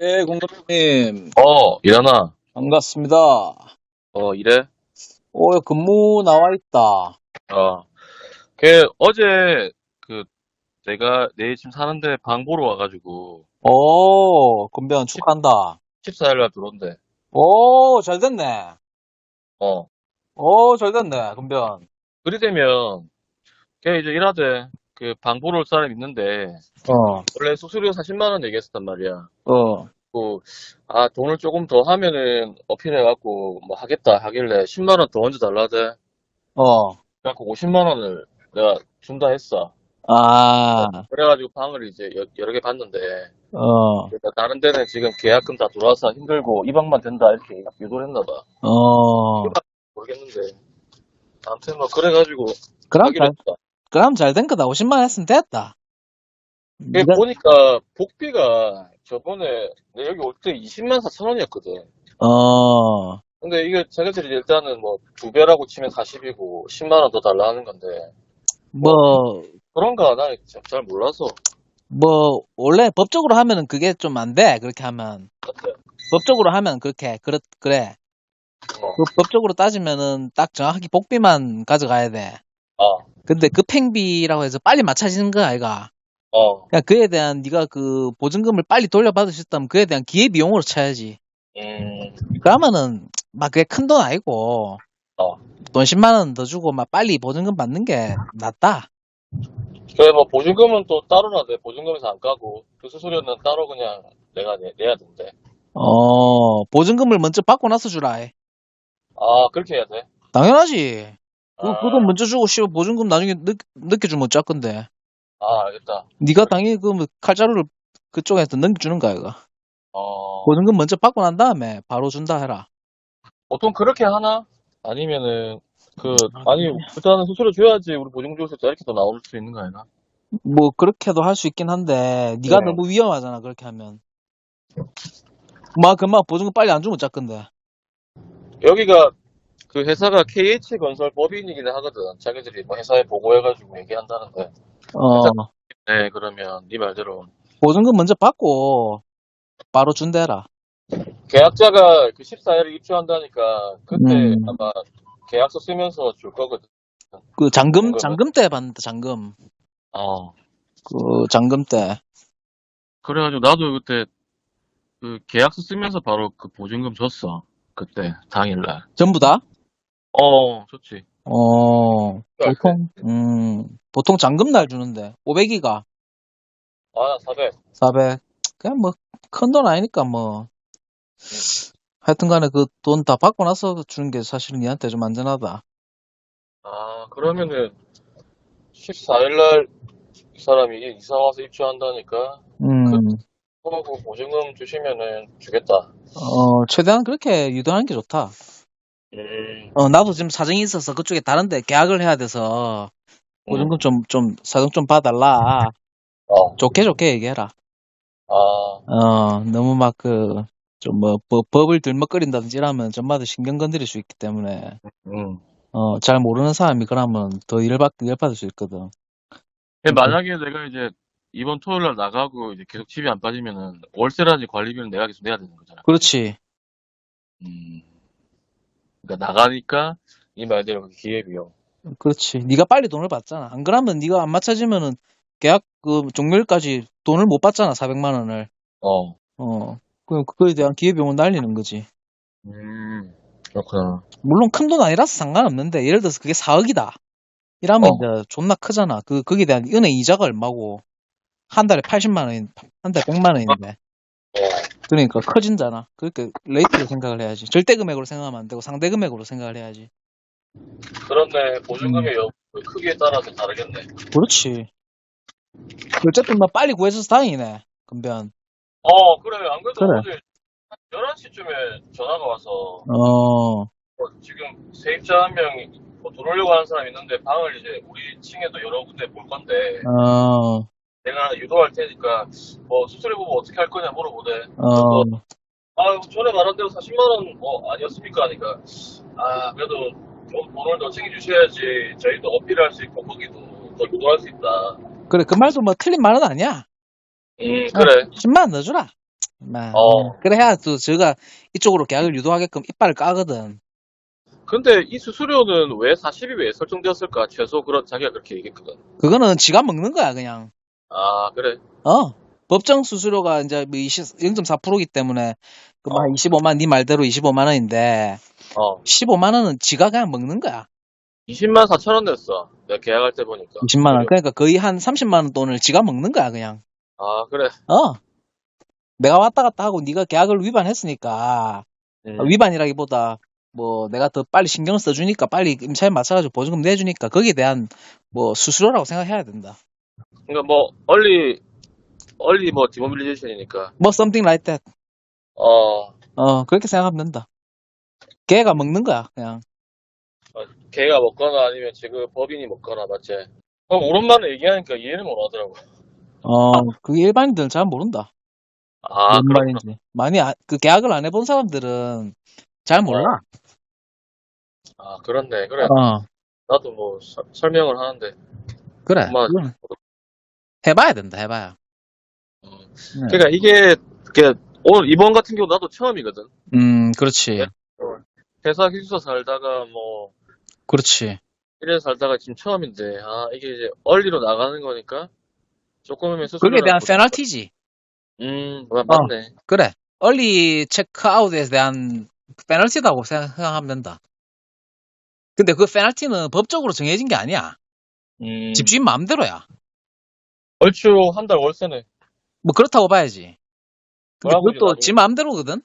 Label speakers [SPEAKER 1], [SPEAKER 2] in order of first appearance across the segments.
[SPEAKER 1] 예, 공감님.
[SPEAKER 2] 어, 일어나.
[SPEAKER 1] 반갑습니다.
[SPEAKER 2] 어, 이래?
[SPEAKER 1] 오, 근무 나와 있다.
[SPEAKER 2] 어. 걔, 어제, 그, 내가 내 집 사는데 방 보러 와가지고,
[SPEAKER 1] 오, 근변 축하한다.
[SPEAKER 2] 14일날 들어온대.
[SPEAKER 1] 오, 잘 됐네.
[SPEAKER 2] 어.
[SPEAKER 1] 오, 잘 됐네, 근변.
[SPEAKER 2] 그리 되면, 걔 이제 일하대. 그, 방 보러 올 사람 있는데,
[SPEAKER 1] 어,
[SPEAKER 2] 원래 수수료 40만 원 얘기했었단 말이야.
[SPEAKER 1] 어,
[SPEAKER 2] 그, 아, 돈을 조금 더 하면은, 어필해갖고, 뭐 하겠다 하길래, 10만 원 더 얹어 달라대.
[SPEAKER 1] 어.
[SPEAKER 2] 그래갖고 50만 원을 내가 준다 했어.
[SPEAKER 1] 아,
[SPEAKER 2] 그래가지고 방을 이제 여, 여러 개 봤는데,
[SPEAKER 1] 어,
[SPEAKER 2] 그러니까 다른 데는 지금 계약금 다 들어와서 힘들고 이 방만 된다 이렇게 유도를 했나 봐.
[SPEAKER 1] 어.
[SPEAKER 2] 모르겠는데. 아무튼 뭐 그래가지고
[SPEAKER 1] 그럼
[SPEAKER 2] 하기로
[SPEAKER 1] 잘,
[SPEAKER 2] 했다.
[SPEAKER 1] 그럼 잘 된 거다. 50만 했으면 됐다.
[SPEAKER 2] 이게
[SPEAKER 1] 네가-
[SPEAKER 2] 보니까 복비가 저번에 내 여기 올 때 20만 4천 원이었거든.
[SPEAKER 1] 어,
[SPEAKER 2] 근데 이게 자기들이 일단은 뭐 두 배라고 치면 40이고 10만 원 더 달라 하는 건데
[SPEAKER 1] 뭐,
[SPEAKER 2] 그런가 나는 잘- 잘 몰라서.
[SPEAKER 1] 뭐, 원래 법적으로 하면은 그게 좀 안 돼. 그렇게 하면. 법적으로 하면 그렇게, 그렇, 그래.
[SPEAKER 2] 어.
[SPEAKER 1] 그 법적으로 따지면은 딱 정확하게 복비만 가져가야 돼.
[SPEAKER 2] 어.
[SPEAKER 1] 근데 급행비라고 해서 빨리 맞춰지는 거야, 아이가.
[SPEAKER 2] 어.
[SPEAKER 1] 그러니까 그에 대한 네가 그 보증금을 빨리 돌려받을 수 있다면 그에 대한 기회비용으로 쳐야지.
[SPEAKER 2] 음.
[SPEAKER 1] 그러면은 막 그게 큰 돈 아니고
[SPEAKER 2] 어.
[SPEAKER 1] 돈 10만 원 더 주고 막 빨리 보증금 받는 게 낫다.
[SPEAKER 2] 그래 뭐 보증금은 또 따로 나대. 보증금에서 안 까고 그 수수료는 따로 그냥 내가 내, 내야 된대.
[SPEAKER 1] 어, 보증금을 먼저 받고 나서 주라. 해.
[SPEAKER 2] 아 그렇게 해야 돼?
[SPEAKER 1] 당연하지. 그,
[SPEAKER 2] 아.
[SPEAKER 1] 그돈 먼저 주고 씨발 보증금 나중에 늦, 늦게 주면 어쩔 건데.
[SPEAKER 2] 아, 알겠다.
[SPEAKER 1] 네가 당연히 그뭐 칼자루를 그쪽에서 넘겨주는 거야, 이거.
[SPEAKER 2] 어,
[SPEAKER 1] 보증금 먼저 받고 난 다음에 바로 준다 해라.
[SPEAKER 2] 보통 그렇게 하나? 아니면은, 그, 아니, 일단은 수수료 줘야지 우리 보증주에서 이렇게 더 나올 수 있는 거 아니나?
[SPEAKER 1] 뭐 그렇게도 할 수 있긴 한데 네가
[SPEAKER 2] 네.
[SPEAKER 1] 너무 위험하잖아 그렇게 하면 막 금방 보증금 빨리 안 주면 어쩔 건데
[SPEAKER 2] 여기가, 그 회사가 KH건설 법인이긴 하거든. 자기들이 뭐 회사에 보고해가지고 얘기한다는데.
[SPEAKER 1] 어
[SPEAKER 2] 네, 그러면, 네 말대로.
[SPEAKER 1] 보증금 먼저 받고 바로 준대라
[SPEAKER 2] 계약자가 그 14일에 입주한다니까, 그때
[SPEAKER 1] 음.
[SPEAKER 2] 아마 계약서 쓰면서 줄 거거든.
[SPEAKER 1] 그 잔금
[SPEAKER 2] 잔금.
[SPEAKER 1] 잔금 때 받는다 잔금
[SPEAKER 2] 어.
[SPEAKER 1] 그 잔금 때
[SPEAKER 2] 그래가지고 나도 그때, 그 계약서 쓰면서 바로 그 보증금 줬어. 그때, 당일날.
[SPEAKER 1] 전부 다?
[SPEAKER 2] 어, 좋지.
[SPEAKER 1] 어 보통 음 보통 잔금 날 주는데 500이가
[SPEAKER 2] 아, 400.
[SPEAKER 1] 400 그냥 뭐 큰 돈 아니니까 뭐 하여튼 간에 그 돈 다 받고 나서 주는 게 사실은 니한테 좀 안전하다
[SPEAKER 2] 아, 그러면은 14일날 이 사람이 이사 와서 입주한다니까
[SPEAKER 1] 음
[SPEAKER 2] 하고 보증금 주시면은 주겠다.
[SPEAKER 1] 어, 최대한 그렇게 유도하는 게 좋다.
[SPEAKER 2] 음,
[SPEAKER 1] 어, 나도 지금 사정이 있어서 그쪽에 다른데 계약을 해야 돼서 보증금 좀, 좀, 사정 좀 봐달라.
[SPEAKER 2] 어,
[SPEAKER 1] 좋게 좋게 얘기해라.
[SPEAKER 2] 아,
[SPEAKER 1] 어, 너무 막 그, 좀 뭐, 법, 법을 들먹거린다든지 이러면 전마다 신경 건드릴 수 있기 때문에,
[SPEAKER 2] 음.
[SPEAKER 1] 어, 잘 모르는 사람이 그러면 더 열받, 열받을 수 있거든.
[SPEAKER 2] 근데 만약에 내가 이제 이번 토요일 날 나가고 이제 계속 집이 안 빠지면은 월세라든지 관리비는 내가 계속 내야 되는 거잖아.
[SPEAKER 1] 그렇지.
[SPEAKER 2] 음. 그러니까 나가니까 이 말대로 그 기회비용.
[SPEAKER 1] 그렇지. 네가 빨리 돈을 받잖아. 안 그러면 네가 안 맞춰지면은 계약 그 종료일까지 돈을 못 받잖아. 400만 원을.
[SPEAKER 2] 어,
[SPEAKER 1] 어. 그럼 그거에 대한 기회비용은 날리는 거지.
[SPEAKER 2] 음, 그렇구나.
[SPEAKER 1] 물론 큰 돈 아니라서 상관없는데 예를 들어서 그게 4억이다. 이러면
[SPEAKER 2] 어.
[SPEAKER 1] 이제 존나 크잖아. 그 거기에 대한 은행 이자가 얼마고 한 달에 80만 원인 한 달에 100만 원인데.
[SPEAKER 2] 어,
[SPEAKER 1] 그러니까 커진잖아. 그렇게 레이트로 생각을 해야지. 절대 금액으로 생각하면 안 되고 상대 금액으로 생각을 해야지.
[SPEAKER 2] 그렇네. 보증금의 여, 그 크기에 따라서 다르겠네.
[SPEAKER 1] 그렇지. 어쨌든 뭐 빨리 구해줘서 다행이네. 금변.
[SPEAKER 2] 어, 그래. 안 그래도
[SPEAKER 1] 그래.
[SPEAKER 2] 어제 한 11시쯤에 전화가 와서
[SPEAKER 1] 어.
[SPEAKER 2] 어, 지금 세입자 한 명이 뭐 들어오려고 하는 사람이 있는데 방을 이제 우리 층에도 여러 군데 볼 건데
[SPEAKER 1] 어.
[SPEAKER 2] 내가 유도할 테니까 뭐 부분 어떻게 할 거냐 물어보대.
[SPEAKER 1] 어.
[SPEAKER 2] 아 전에 말한 대로 40만 원 뭐 아니었습니까? 하니까 아 그래도 좀 돈을 더 챙겨주셔야지 저희도 어필할 수 있고 거기도 더 유도할 수 있다.
[SPEAKER 1] 그래 그 말도 뭐 틀린 말은 아니야.
[SPEAKER 2] 음 그래.
[SPEAKER 1] 10만 원 넣어주라. 막,
[SPEAKER 2] 어.
[SPEAKER 1] 그래야 또 저가 이쪽으로 계약을 유도하게끔 이빨을 까거든.
[SPEAKER 2] 근데 이 수수료는 왜 40이 왜 설정되었을까? 최소 그런 자기가 그렇게 얘기했거든.
[SPEAKER 1] 그거는 지가 먹는 거야, 그냥.
[SPEAKER 2] 아, 그래.
[SPEAKER 1] 어. 법정 수수료가 이제 뭐 20, 0.4%이기 때문에 그뭐
[SPEAKER 2] 어.
[SPEAKER 1] 한 25만, 네 말대로 25만 원인데
[SPEAKER 2] 어.
[SPEAKER 1] 15만 원은 지가 그냥 먹는 거야.
[SPEAKER 2] 20만 4천 원 냈어. 내가 계약할 때 보니까.
[SPEAKER 1] 20만 원. 그러니까 거의 한 30만 원 돈을 지가 먹는 거야, 그냥.
[SPEAKER 2] 아, 그래.
[SPEAKER 1] 어. 내가 왔다 갔다 하고 네가 계약을 위반했으니까
[SPEAKER 2] 음.
[SPEAKER 1] 아, 위반이라기보다 뭐 내가 더 빨리 신경을 써주니까 빨리 임차에 맞춰가지고 보증금 내주니까 거기에 대한 뭐 수수료라고 생각해야 된다.
[SPEAKER 2] 그러니까 뭐 얼리 얼리 뭐 디모빌리제이션이니까.
[SPEAKER 1] 뭐 something like that.
[SPEAKER 2] 어.
[SPEAKER 1] 어 그렇게 생각하면 된다. 걔가 먹는 거야 그냥.
[SPEAKER 2] 걔가 먹거나 아니면 지금 법인이 먹거나 맞지? 어, 오랜만에 얘기하니까 이해를 못 하더라고.
[SPEAKER 1] 어그 일반인들은 잘 모른다.
[SPEAKER 2] 아,
[SPEAKER 1] 뭔
[SPEAKER 2] 그렇구나.
[SPEAKER 1] 말인지. 많이 아- 그 계약을 안 해본 사람들은 잘 몰라.
[SPEAKER 2] 아, 그렇네. 그래.
[SPEAKER 1] 어
[SPEAKER 2] 나도 뭐 서- 설명을 하는데.
[SPEAKER 1] 그래.
[SPEAKER 2] 엄마.
[SPEAKER 1] 그건 해봐야 된다. 해봐야.
[SPEAKER 2] 음.
[SPEAKER 1] 네.
[SPEAKER 2] 그러니까 이게 그게 오늘 이번 같은 경우 나도 처음이거든.
[SPEAKER 1] 음 그렇지.
[SPEAKER 2] 예. 회사 기숙사 살다가 뭐
[SPEAKER 1] 그렇지.
[SPEAKER 2] 이래 살다가 지금 처음인데 아 이게 이제 얼리로 나가는 거니까 조금이면 수수료
[SPEAKER 1] 거기에 대한 페널티지.
[SPEAKER 2] 음 아, 맞네.
[SPEAKER 1] 그래. 얼리 체크아웃에 대한 페널티라고 생각하면 된다. 근데 그 페널티는 법적으로 정해진 게 아니야.
[SPEAKER 2] 음
[SPEAKER 1] 집주인 마음대로야.
[SPEAKER 2] 얼추 한 달 월세네.
[SPEAKER 1] 뭐 그렇다고 봐야지. 근데
[SPEAKER 2] 뭐라고
[SPEAKER 1] 그것도 지 마음대로거든.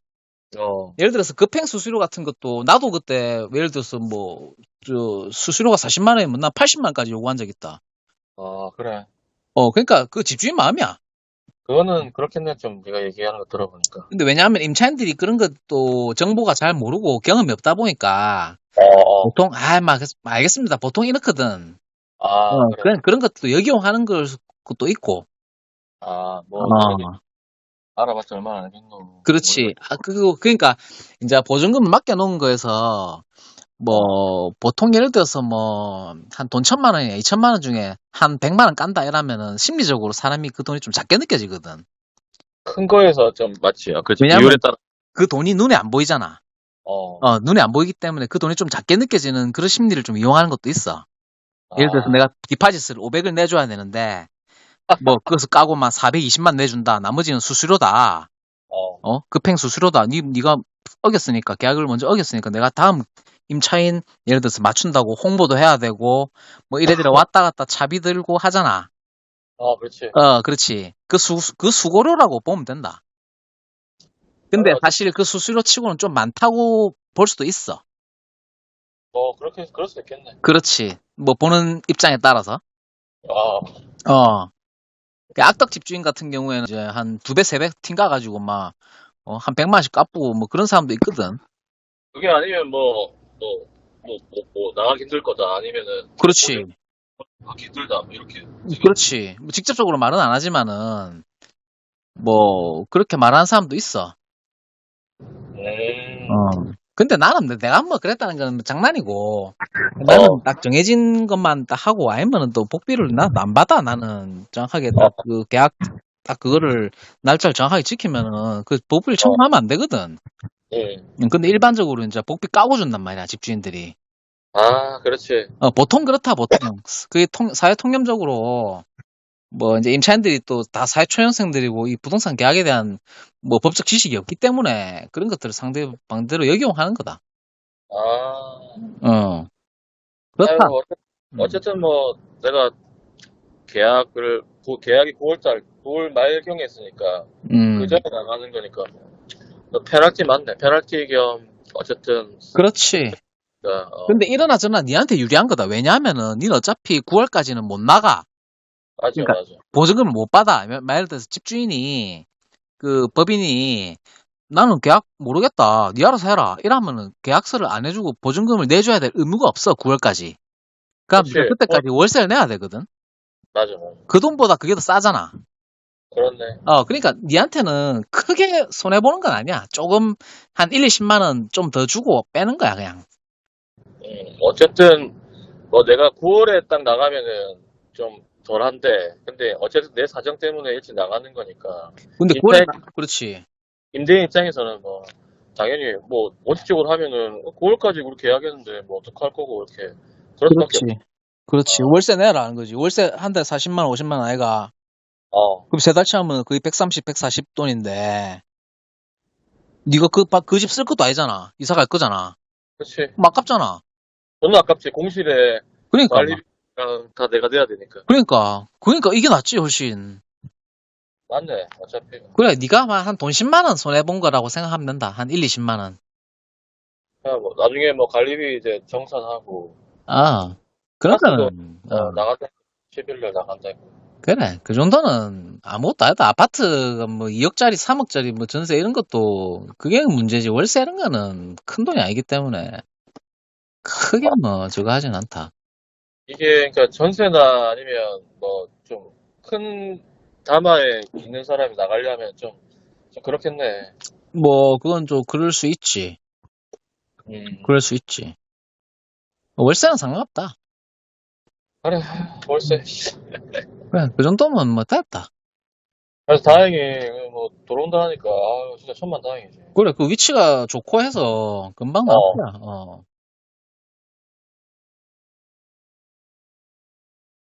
[SPEAKER 2] 어.
[SPEAKER 1] 예를 들어서 급행 수수료 같은 것도 나도 그때 예를 들어서 뭐 저 수수료가 40만 원이면 난 80만까지 요구한 적 있다.
[SPEAKER 2] 아 그래.
[SPEAKER 1] 어 그러니까 그 집주인 마음이야.
[SPEAKER 2] 그거는 그렇겠네 좀 네가 얘기하는 거 들어보니까.
[SPEAKER 1] 근데 왜냐하면 임차인들이 그런 것도 정보가 잘 모르고 경험이 없다 보니까
[SPEAKER 2] 어. 어.
[SPEAKER 1] 보통 아 막 알겠습니다. 보통 이렇거든.
[SPEAKER 2] 아
[SPEAKER 1] 어,
[SPEAKER 2] 그래.
[SPEAKER 1] 그런 그런 것도 역이용하는 걸 것도 있고.
[SPEAKER 2] 아 뭐
[SPEAKER 1] 어,
[SPEAKER 2] 알아봤자 얼마나 알겠노.
[SPEAKER 1] 그렇지. 아, 그거 그러니까 이제 보증금을 맡겨놓은 거에서 뭐 보통 예를 들어서 뭐 한 돈 천만 원이나 이천만 원 중에 한 백만 원 깐다 이러면은 심리적으로 사람이 그 돈이 좀 작게 느껴지거든.
[SPEAKER 2] 큰 거에서 좀 맞지. 아, 그렇지.
[SPEAKER 1] 왜냐면-
[SPEAKER 2] 비율에 따라.
[SPEAKER 1] 그 돈이 눈에 안 보이잖아.
[SPEAKER 2] 어.
[SPEAKER 1] 어, 눈에 안 보이기 때문에 그 돈이 좀 작게 느껴지는 그런 심리를 좀 이용하는 것도 있어. 예를 들어서
[SPEAKER 2] 아,
[SPEAKER 1] 내가 디파짓을 500을 내줘야 되는데 뭐 그것을 까고만 420만 내준다. 나머지는 수수료다.
[SPEAKER 2] 어.
[SPEAKER 1] 어 급행 수수료다. 니 니가 어겼으니까 계약을 먼저 어겼으니까 내가 다음 임차인 예를 들어서 맞춘다고 홍보도 해야 되고 뭐 이래저래 왔다 갔다 차비 들고 하잖아.
[SPEAKER 2] 아, 그렇지.
[SPEAKER 1] 어 그렇지. 그 수 그 수고료라고 보면 된다. 근데
[SPEAKER 2] 어,
[SPEAKER 1] 사실 그 수수료 치고는 좀 많다고 볼 수도 있어.
[SPEAKER 2] 뭐 그렇게 그럴 수 있겠네.
[SPEAKER 1] 그렇지. 뭐 보는 입장에 따라서.
[SPEAKER 2] 아,
[SPEAKER 1] 어. 그 악덕 집주인 같은 경우에는 이제 한 두 배, 세배팀 가가지고 막, 어, 한 100만원씩 갚고 뭐 그런 사람도 있거든.
[SPEAKER 2] 그게 아니면 뭐, 뭐, 뭐, 뭐, 뭐 나가기 힘들 거다. 아니면은
[SPEAKER 1] 그렇지.
[SPEAKER 2] 나가기 힘들다. 뭐 이렇게.
[SPEAKER 1] 그렇지. 뭐 직접적으로 말은 안 하지만은, 뭐, 그렇게 말하는 사람도 있어.
[SPEAKER 2] 음.
[SPEAKER 1] 어. 근데 나는 내가 뭐 그랬다는 건 장난이고, 나는
[SPEAKER 2] 어.
[SPEAKER 1] 딱 정해진 것만 딱 하고, 아니면은 또 복비를 나도 안 받아. 나는 정확하게 딱 그 계약, 딱 그거를 날짜를 정확하게 지키면은 그 복비를 청구하면 안 되거든.
[SPEAKER 2] 음.
[SPEAKER 1] 음, 근데 일반적으로 이제 복비 까고 준단 말이야, 집주인들이.
[SPEAKER 2] 아, 그렇지.
[SPEAKER 1] 어, 보통 그렇다, 보통. 그게 통, 사회 통념적으로, 뭐, 이제 임차인들이 또 다 사회 초년생들이고, 이 부동산 계약에 대한 뭐 법적 지식이 없기 때문에 그런 것들을 상대방대로 역용하는 거다.
[SPEAKER 2] 아.
[SPEAKER 1] 어. 그렇다.
[SPEAKER 2] 아이고, 어쨌- 어쨌든 뭐 내가 계약을 고- 계약이 9월달 9월 말경에 했으니까
[SPEAKER 1] 음,
[SPEAKER 2] 그 전에 나가는 거니까 뭐 페널티 맞네. 페널티 겸 어쨌든
[SPEAKER 1] 그렇지.
[SPEAKER 2] 어,
[SPEAKER 1] 근데 일어나 저나 니한테 유리한 거다. 왜냐하면은, 니는 어차피 9월까지는 못 나가.
[SPEAKER 2] 맞아
[SPEAKER 1] 그러니까
[SPEAKER 2] 맞아.
[SPEAKER 1] 보증금을 못 받아. 말- 말 들어서 집주인이, 그 법인이, 나는 계약 모르겠다. 니 알아서 해라. 이러면은 계약서를 안 해주고 보증금을 내줘야 될 의무가 없어. 9월까지. 그럼
[SPEAKER 2] 그치.
[SPEAKER 1] 네가 그때까지 월세를 내야 되거든.
[SPEAKER 2] 맞아.
[SPEAKER 1] 그 돈보다 그게 더 싸잖아.
[SPEAKER 2] 그렇네.
[SPEAKER 1] 어, 그러니까 니한테는 크게 손해 보는 건 아니야. 조금 한 1, 20만 원 좀 더 주고 빼는 거야, 그냥.
[SPEAKER 2] 음, 어쨌든 뭐 내가 9월에 딱 나가면은 좀 덜한데 근데 어쨌든 내 사정 때문에 일찍 나가는 거니까
[SPEAKER 1] 근데 9월에 나- 그렇지.
[SPEAKER 2] 임대인 입장에서는 뭐 당연히 뭐 원칙적으로 하면은 9월까지 그렇게 계약했는데 뭐 어떡할 거고 이렇게 그럴 수밖에
[SPEAKER 1] 그렇지. 그렇지.
[SPEAKER 2] 어.
[SPEAKER 1] 월세 내라는 거지. 월세 한 달 40만 원, 50만 원 아이가.
[SPEAKER 2] 어
[SPEAKER 1] 그럼 세 달치 하면 거의 130, 140 돈인데. 네가 그, 그 집 쓸 것도 아니잖아. 이사 갈 거잖아.
[SPEAKER 2] 그렇지
[SPEAKER 1] 그럼 아깝잖아.
[SPEAKER 2] 너무 아깝지 공실에
[SPEAKER 1] 그러니까.
[SPEAKER 2] 관리 비랑 다 내가 내야 되니까
[SPEAKER 1] 그러니까. 그러니까 이게 낫지, 훨씬.
[SPEAKER 2] 맞네 어차피
[SPEAKER 1] 그래, 네가 한돈 10만 원 손해 본 거라고 생각하면 된다. 한 1, 20만 원.
[SPEAKER 2] 그냥 뭐 나중에 뭐 관리비 이제 정산하고
[SPEAKER 1] 아. 그러면은,
[SPEAKER 2] 어,
[SPEAKER 1] 어,
[SPEAKER 2] 나간다 11일 나간다
[SPEAKER 1] 그래. 그 정도는 아무것도 아니다. 아파트가 뭐 2억짜리, 3억짜리 뭐 전세 이런 것도 그게 문제지. 월세 이런 거는 큰 돈이 아니기 때문에 크게 뭐 저거 하진 않다.
[SPEAKER 2] 이게 그러니까 전세나 아니면 뭐 좀큰 다마에 있는 사람이 나가려면 좀, 좀 그렇겠네.
[SPEAKER 1] 뭐 그건 좀 그럴 수 있지.
[SPEAKER 2] 음.
[SPEAKER 1] 그럴 수 있지. 월세는 상관없다.
[SPEAKER 2] 그래 월세.
[SPEAKER 1] 그래, 그 정도면 뭐 됐다.
[SPEAKER 2] 그래서 다행히 뭐 들어온다 하니까 아 진짜 천만 다행이지.
[SPEAKER 1] 그래, 그 위치가 좋고 해서 금방
[SPEAKER 2] 어.
[SPEAKER 1] 나왔야 어.